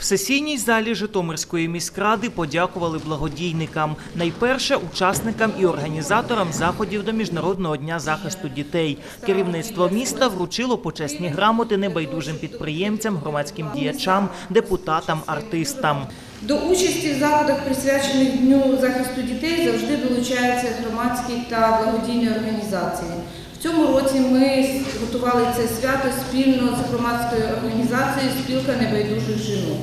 В сесійній залі Житомирської міськради подякували благодійникам. Найперше учасникам і організаторам заходів до Міжнародного дня захисту дітей. Керівництво міста вручило почесні грамоти небайдужим підприємцям, громадським діячам, депутатам, артистам. До участі в заходах, присвячених Дню захисту дітей, завжди долучаються громадські та благодійні організації. В цьому році ми готували це свято спільно з громадською організацією Спілка небайдужих жінок.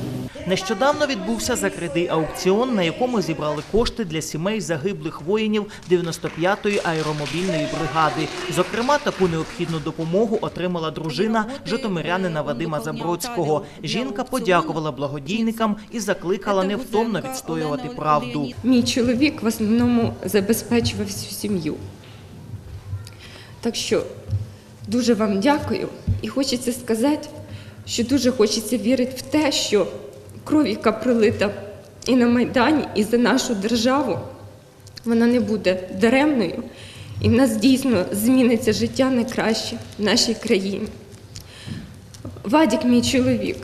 Нещодавно відбувся закритий аукціон, на якому зібрали кошти для сімей загиблих воїнів 95-ї аеромобільної бригади. Зокрема, таку необхідну допомогу отримала дружина житомирянина Вадима Забродського. Жінка подякувала благодійникам і закликала невтомно відстоювати правду. Мій чоловік в основному забезпечував всю сім'ю. Так що дуже вам дякую і хочеться сказати, що дуже хочеться вірити в те, що кров, яка пролита і на Майдані, і за нашу державу, вона не буде даремною, і в нас дійсно зміниться життя на краще в нашій країні. Вадік, мій чоловік,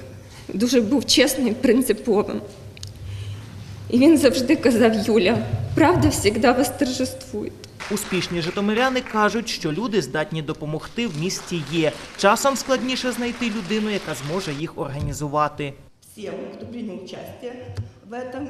дуже був чесним і принциповим. І він завжди казав Юля, правда завжди восторжествує. Успішні житомиряни кажуть, що люди здатні допомогти в місті є. Часом складніше знайти людину, яка зможе їх організувати. Всім, хто прийняв участь в этом.